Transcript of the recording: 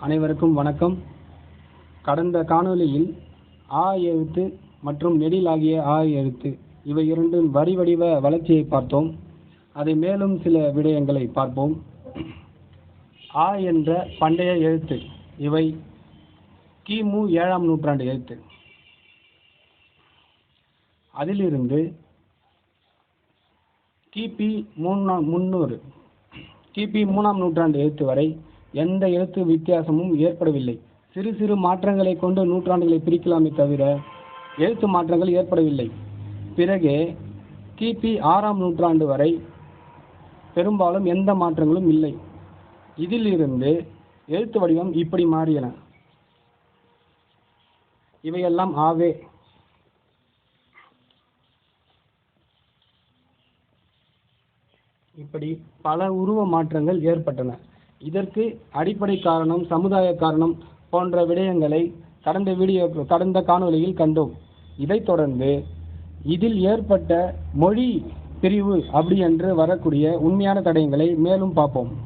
அனைவருக்கும் வணக்கம். கடந்த காணொளியில் ஆ எழுத்து மற்றும் நெடில் ஆகிய ஆ எழுத்து இவை இரண்டும் வரி வடிவ வளர்ச்சியை பார்த்தோம். அதை மேலும் சில விடயங்களை பார்ப்போம். ஆ என்ற பண்டைய எழுத்து இவை கிமு ஏழாம் நூற்றாண்டு எழுத்து. அதிலிருந்து கிபி மூணாம் முன்னூறு கிபி மூணாம் நூற்றாண்டு எழுத்து வரை எந்த எழுத்து வித்தியாசமும் ஏற்படவில்லை. சிறு சிறு மாற்றங்களை கொண்டு நூற்றாண்டுகளை பிரிக்கலாமே தவிர எழுத்து மாற்றங்கள் ஏற்படவில்லை. பிறகு கிபி ஆறாம் நூற்றாண்டு வரை பெரும்பாலும் எந்த மாற்றங்களும் இல்லை. இதிலிருந்து எழுத்து வடிவம் இப்படி மாறியன. இவையெல்லாம் ஆவே. இப்படி பல உருவ மாற்றங்கள் ஏற்பட்டன. இதற்கு அடிப்படை காரணம் சமுதாய காரணம் போன்ற விடயங்களை கடந்த வீடியோ கடந்த காணொளியில் கண்டோம். இதைத் தொடர்ந்து இதில் ஏற்பட்ட மொழி பிரிவு அப்படி என்று வரக்கூடிய உண்மையான தடயங்களை மேலும் பார்ப்போம்.